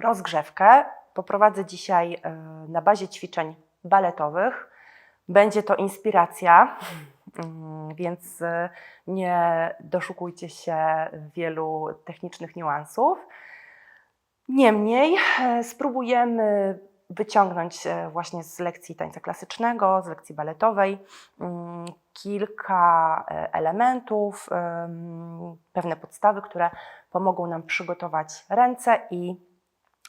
rozgrzewkę poprowadzę dzisiaj e, na bazie ćwiczeń baletowych. Będzie to inspiracja, mm, więc e, nie doszukujcie się wielu technicznych niuansów. Niemniej e, spróbujemy wyciągnąć właśnie z lekcji tańca klasycznego, z lekcji baletowej mm, kilka elementów, em, pewne podstawy, które pomogą nam przygotować ręce i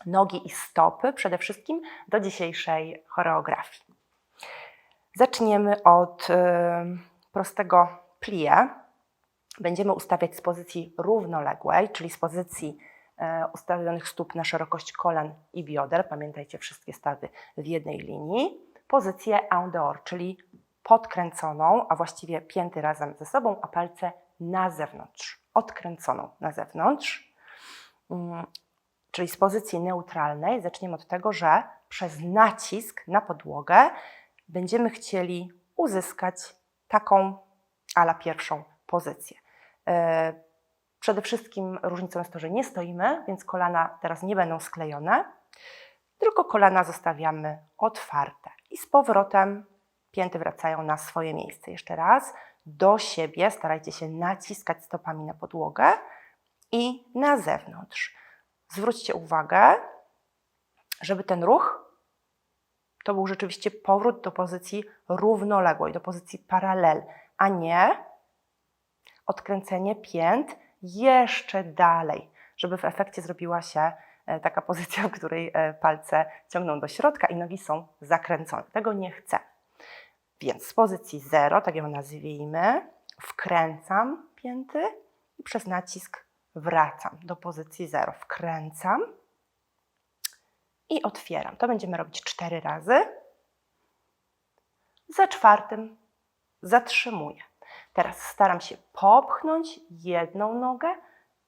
nogi i stopy przede wszystkim do dzisiejszej choreografii. Zaczniemy od em, prostego plie. Będziemy ustawiać z pozycji równoległej, czyli z pozycji e, ustawionych stóp na szerokość kolan i bioder. Pamiętajcie, wszystkie stawy w jednej linii. Pozycję dehors, czyli podkręconą, a właściwie pięty razem ze sobą, a palce na zewnątrz, odkręconą na zewnątrz. Czyli z pozycji neutralnej zaczniemy od tego, że przez nacisk na podłogę będziemy chcieli uzyskać taką ala pierwszą pozycję. E, Przede wszystkim różnicą jest to, że nie stoimy, więc kolana teraz nie będą sklejone, tylko kolana zostawiamy otwarte i z powrotem pięty wracają na swoje miejsce. Jeszcze raz do siebie starajcie się naciskać stopami na podłogę i na zewnątrz. Zwróćcie uwagę, żeby ten ruch to był rzeczywiście powrót do pozycji równoległej, do pozycji paralel, a nie odkręcenie pięt jeszcze dalej, żeby w efekcie zrobiła się e, taka pozycja, w której e, palce ciągną do środka i nogi są zakręcone. Tego nie chcę. Więc z pozycji 0, tak ją nazwijmy, wkręcam pięty i przez nacisk wracam do pozycji 0. Wkręcam i otwieram. To będziemy robić cztery razy. Za czwartym zatrzymuję. Teraz staram się popchnąć jedną nogę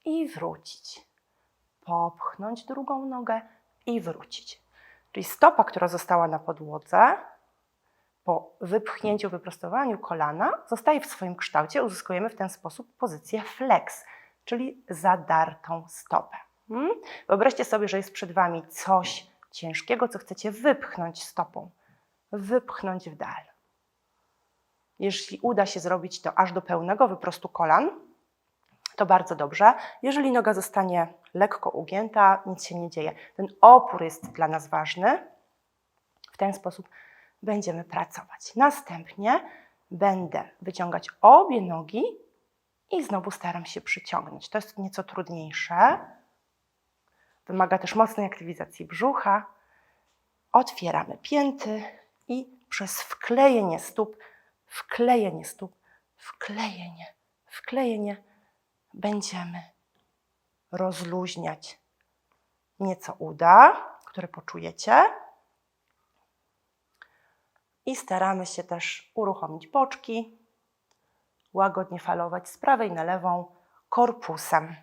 i wrócić. Popchnąć drugą nogę i wrócić. Czyli stopa, która została na podłodze, po wypchnięciu, wyprostowaniu kolana, zostaje w swoim kształcie. Uzyskujemy w ten sposób pozycję flex, czyli zadartą stopę. Hmm? Wyobraźcie sobie, że jest przed Wami coś ciężkiego, co chcecie wypchnąć stopą. Wypchnąć w dal. Jeśli uda się zrobić to aż do pełnego wyprostu kolan, to bardzo dobrze. Jeżeli noga zostanie lekko ugięta, nic się nie dzieje. Ten opór jest dla nas ważny. W ten sposób będziemy pracować. Następnie będę wyciągać obie nogi i znowu staram się przyciągnąć. To jest nieco trudniejsze. Wymaga też mocnej aktywizacji brzucha. Otwieramy pięty i przez wklejenie stóp, wklejenie stóp, wklejenie, wklejenie będziemy rozluźniać nieco uda, które poczujecie. I staramy się też uruchomić boczki, łagodnie falować z prawej na lewą korpusem.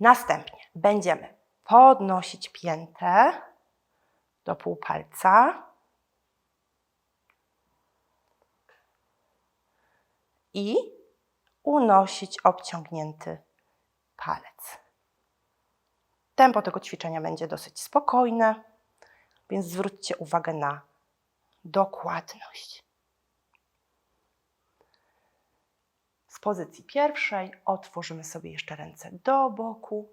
Następnie będziemy podnosić piętę do półpalca i unosić obciągnięty palec. Tempo tego ćwiczenia będzie dosyć spokojne, więc zwróćcie uwagę na dokładność. Z pozycji pierwszej otworzymy sobie jeszcze ręce do boku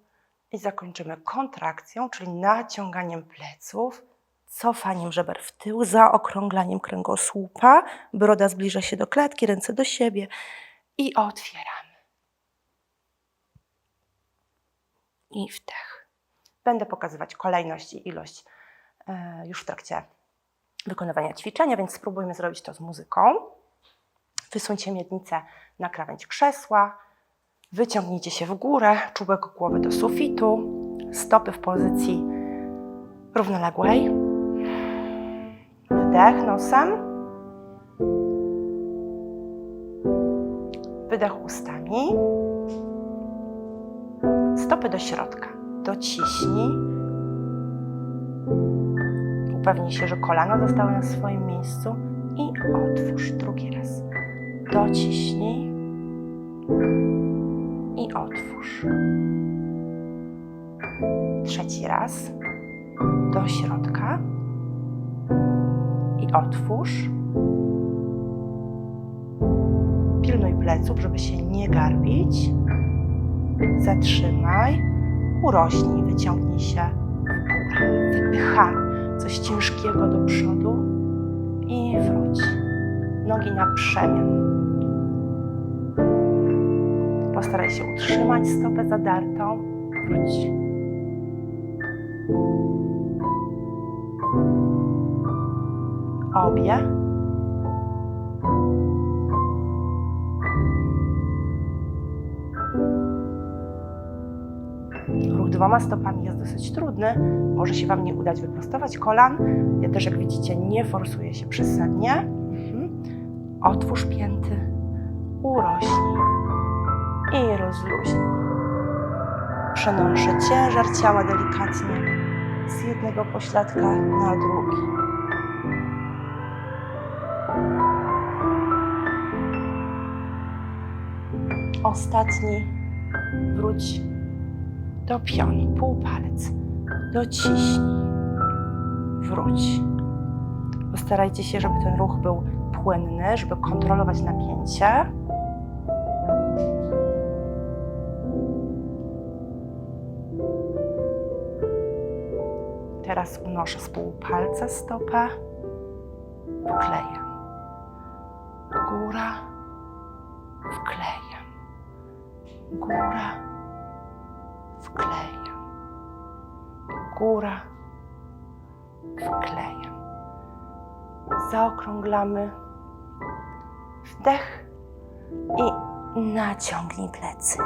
i zakończymy kontrakcją, czyli naciąganiem pleców, cofaniem żeber w tył, zaokrąglaniem kręgosłupa, broda zbliża się do klatki, ręce do siebie i otwieramy. I wdech. Będę pokazywać kolejność i ilość e, już w trakcie wykonywania ćwiczenia, więc spróbujmy zrobić to z muzyką. Wysuńcie miednicę na krawędź krzesła, wyciągnijcie się w górę, czubek głowy do sufitu, stopy w pozycji równoległej. Wdech nosem, wydech ustami, stopy do środka, dociśnij. Upewnij się, że kolana zostały na swoim miejscu i otwórz drugi raz. Dociśnij i otwórz. Trzeci raz. Do środka. I otwórz. Pilnuj pleców, żeby się nie garbić. Zatrzymaj. Urośnij, wyciągnij się w górę. Wypychamy coś ciężkiego do przodu i wróć. Nogi na przemian. Postaraj się utrzymać stopę zadartą. Wróć. Obie. Ruch dwoma stopami jest dosyć trudny. Może się Wam nie udać wyprostować kolan. Ja też, jak widzicie, nie forsuję się przesadnie. Mhm. Otwórz pięty, urośnij i rozluźnij. Przenoszę ciężar ciała delikatnie z jednego pośladka na drugi. Ostatni. Wróć do pion, półpalec. Dociśnij. Wróć. Postarajcie się, żeby ten ruch był płynny, żeby kontrolować napięcie. Teraz unoszę z półpalca stopę, wklejam. Góra, wklejam. Góra, wklejam. Góra, wklejam. Zaokrąglamy. Wdech i naciągnij plecy.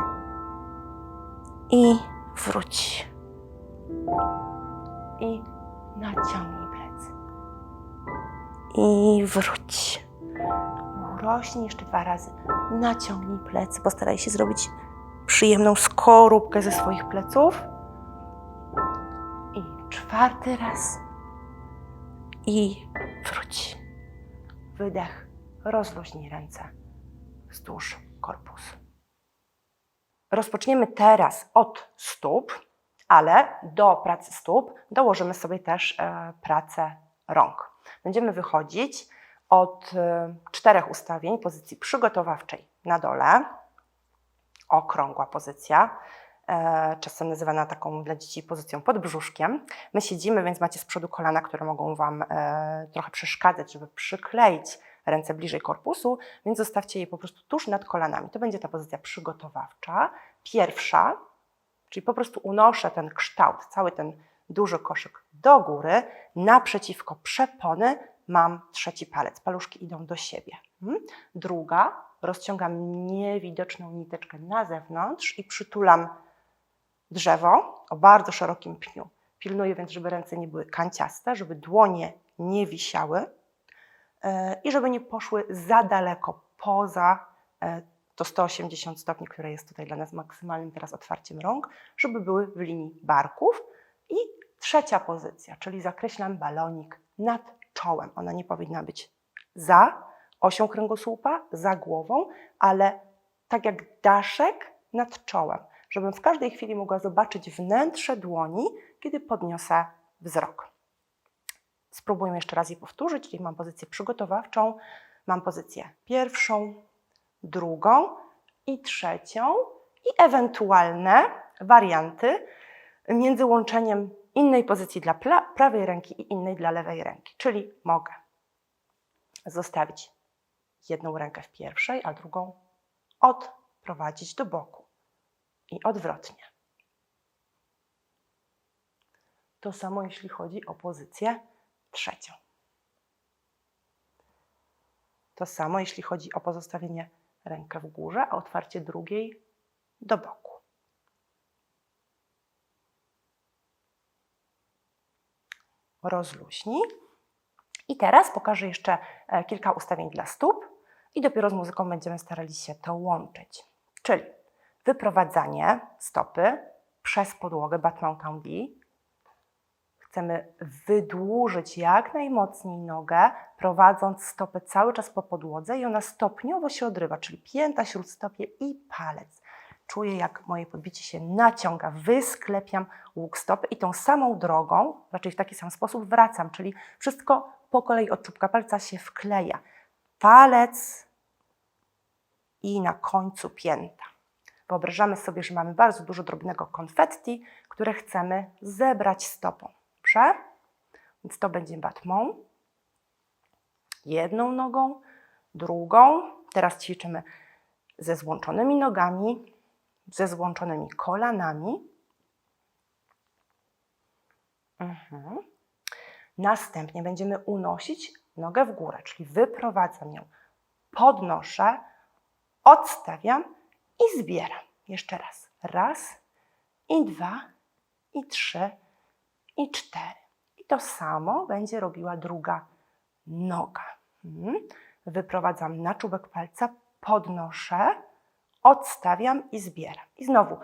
I wróć. I naciągnij plecy. I wróć. Urośnij jeszcze dwa razy. Naciągnij plecy. Postaraj się zrobić przyjemną skorupkę ze swoich pleców. I czwarty raz. I wróć. Wydech. Rozluźnij ręce wzdłuż korpusu. Rozpoczniemy teraz od stóp, ale do pracy stóp dołożymy sobie też e, pracę rąk. Będziemy wychodzić od e, czterech ustawień pozycji przygotowawczej na dole, okrągła pozycja, e, czasem nazywana taką dla dzieci pozycją pod brzuszkiem. My siedzimy, więc macie z przodu kolana, które mogą Wam trochę przeszkadzać, żeby przykleić ręce bliżej korpusu, więc zostawcie je po prostu tuż nad kolanami. To będzie ta pozycja przygotowawcza. Pierwsza, czyli po prostu unoszę ten kształt, cały ten duży koszyk do góry, naprzeciwko przepony mam trzeci palec. Paluszki idą do siebie. Mhm. Druga, rozciągam niewidoczną niteczkę na zewnątrz i przytulam drzewo o bardzo szerokim pniu. Pilnuję więc, żeby ręce nie były kanciaste, żeby dłonie nie wisiały e, i żeby nie poszły za daleko poza e, to 180 stopni, które jest tutaj dla nas maksymalnym teraz otwarciem rąk, żeby były w linii barków. I trzecia pozycja, czyli zakreślam balonik nad czołem. Ona nie powinna być za osią kręgosłupa, za głową, ale tak jak daszek nad czołem, żebym w każdej chwili mogła zobaczyć wnętrze dłoni, kiedy podniosę wzrok. Spróbujmy jeszcze raz je powtórzyć, czyli mam pozycję przygotowawczą, mam pozycję pierwszą, drugą i trzecią i ewentualne warianty między łączeniem innej pozycji dla prawej ręki i innej dla lewej ręki. Czyli mogę zostawić jedną rękę w pierwszej, a drugą odprowadzić do boku i odwrotnie. To samo jeśli chodzi o pozycję trzecią. To samo jeśli chodzi o pozostawienie rękę w górze, a otwarcie drugiej do boku. Rozluźnij. I teraz pokażę jeszcze e, kilka ustawień dla stóp i dopiero z muzyką będziemy starali się to łączyć. Czyli wyprowadzanie stopy przez podłogę Batmountain D. Chcemy wydłużyć jak najmocniej nogę, prowadząc stopę cały czas po podłodze i ona stopniowo się odrywa, czyli pięta, śródstopie i palec. czuję jak moje podbicie się naciąga, wysklepiam łuk stopy i tą samą drogą, raczej w taki sam sposób wracam, czyli wszystko po kolei od czubka palca się wkleja. Palec i na końcu pięta. Wyobrażamy sobie, że mamy bardzo dużo drobnego konfetti, które chcemy zebrać stopą. Dobrze? Więc to będzie batmą. Jedną nogą, drugą. Teraz ćwiczymy ze złączonymi nogami, ze złączonymi kolanami. Mhm. Następnie będziemy unosić nogę w górę, czyli wyprowadzam ją, podnoszę, odstawiam i zbieram. Jeszcze raz. Raz, i dwa, i trzy, i cztery. I to samo będzie robiła druga noga. Mhm. Wyprowadzam na czubek palca, podnoszę, odstawiam i zbieram. I znowu,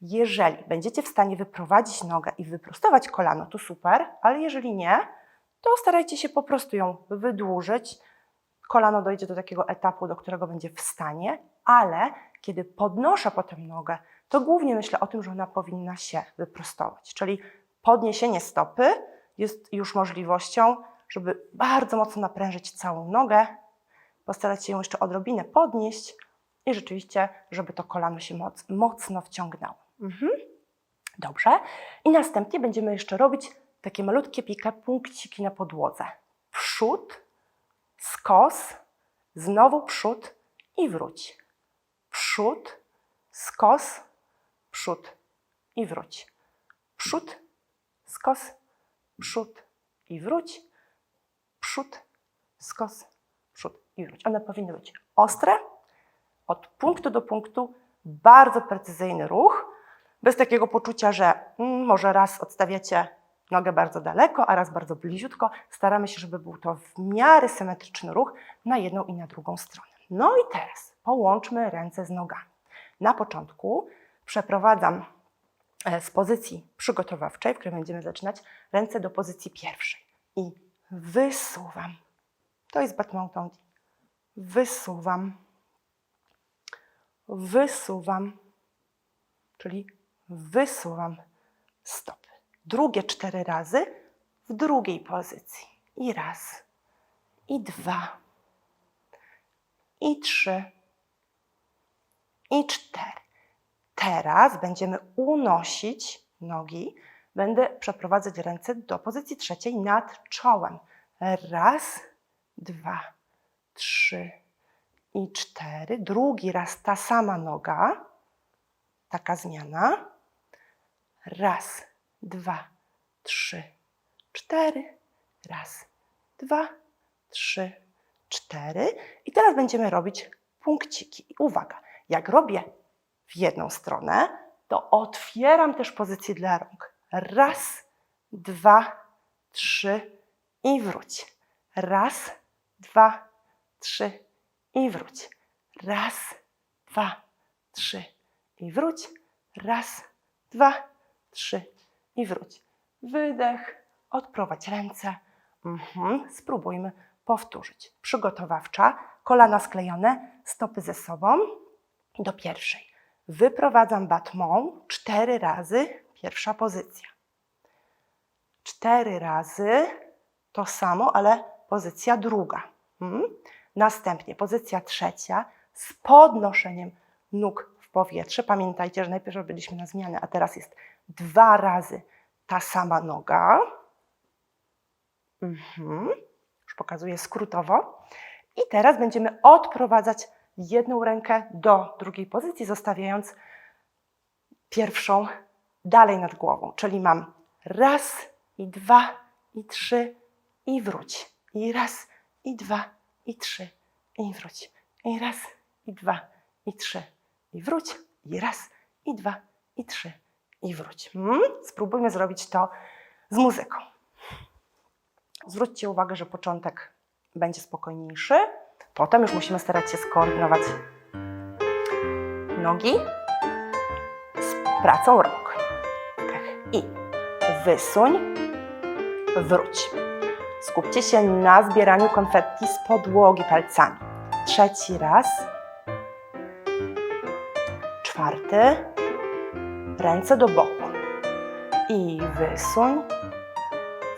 jeżeli będziecie w stanie wyprowadzić nogę i wyprostować kolano, to super, ale jeżeli nie, to starajcie się po prostu ją wydłużyć. Kolano dojdzie do takiego etapu, do którego będzie w stanie, ale kiedy podnoszę potem nogę, to głównie myślę o tym, że ona powinna się wyprostować. Czyli podniesienie stopy jest już możliwością, żeby bardzo mocno naprężyć całą nogę, postarać się ją jeszcze odrobinę podnieść i rzeczywiście, żeby to kolano się moc, mocno wciągnęło. Mhm. Dobrze. I następnie będziemy jeszcze robić takie malutkie pika, punkciki na podłodze. Przód, skos, znowu przód i wróć. Przód, skos, przód i wróć. Przód, skos, przód i wróć. Przód, skos, przód i wróć. One powinny być ostre, od punktu do punktu, bardzo precyzyjny ruch, bez takiego poczucia, że mm, może raz odstawiacie nogę bardzo daleko, a raz bardzo bliziutko. Staramy się, żeby był to w miarę symetryczny ruch na jedną i na drugą stronę. No i teraz połączmy ręce z nogami. Na początku przeprowadzam z pozycji przygotowawczej, w której będziemy zaczynać, ręce do pozycji pierwszej i wysuwam. To jest Batman Tondi. Wysuwam, wysuwam, czyli wysuwam stopy. Drugie cztery razy w drugiej pozycji. I raz, i dwa, i trzy, i cztery. Teraz będziemy unosić nogi. Będę przeprowadzać ręce do pozycji trzeciej nad czołem. Raz, dwa, trzy i cztery. Drugi raz ta sama noga. Taka zmiana. Raz, dwa, trzy, cztery. Raz, dwa, trzy, cztery. I teraz będziemy robić punkciki. Uwaga, jak robię w jedną stronę, to otwieram też pozycję dla rąk. Raz, dwa, trzy i wróć. Raz, dwa, trzy i wróć. Raz, dwa, trzy i wróć. Raz, dwa, trzy i wróć. Wydech, odprowadź ręce. Mhm. Spróbujmy powtórzyć. Przygotowawcza, kolana sklejone, stopy ze sobą. Do pierwszej. Wyprowadzam batmą cztery razy, pierwsza pozycja. Cztery razy to samo, ale pozycja druga. Mhm. Następnie pozycja trzecia z podnoszeniem nóg w powietrze. Pamiętajcie, że najpierw robiliśmy na zmianę, a teraz jest dwa razy ta sama noga. Mhm. Już pokazuję skrótowo. I teraz będziemy odprowadzać jedną rękę do drugiej pozycji, zostawiając pierwszą dalej nad głową. Czyli mam raz i dwa i trzy i wróć. I raz i dwa i trzy i wróć. I raz i dwa i trzy i wróć. I raz i dwa i trzy i wróć. Hmm? Spróbujmy zrobić to z muzyką. Zwróćcie uwagę, że początek będzie spokojniejszy. Potem już musimy starać się skoordynować nogi z pracą rąk. Tak. I wysuń, wróć. Skupcie się na zbieraniu konfetti z podłogi palcami. Trzeci raz. Czwarty. Ręce do boku. I wysuń.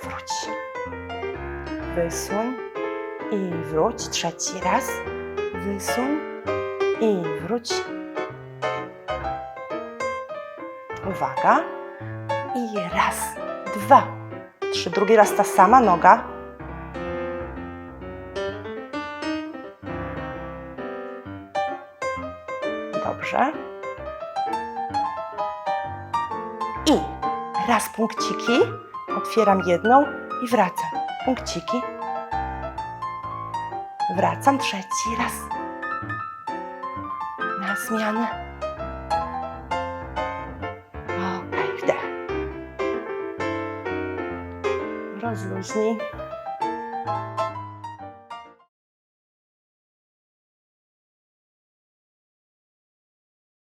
Wróć. Wysuń. I wróć. Trzeci raz. Wysuń. I wróć. Uwaga. I raz, dwa, trzy. Drugi raz ta sama noga. Dobrze. I raz punkciki. Otwieram jedną i wracam. Punkciki. Wracam trzeci raz. Na zmianę. Okej, wdech. Rozluźnij.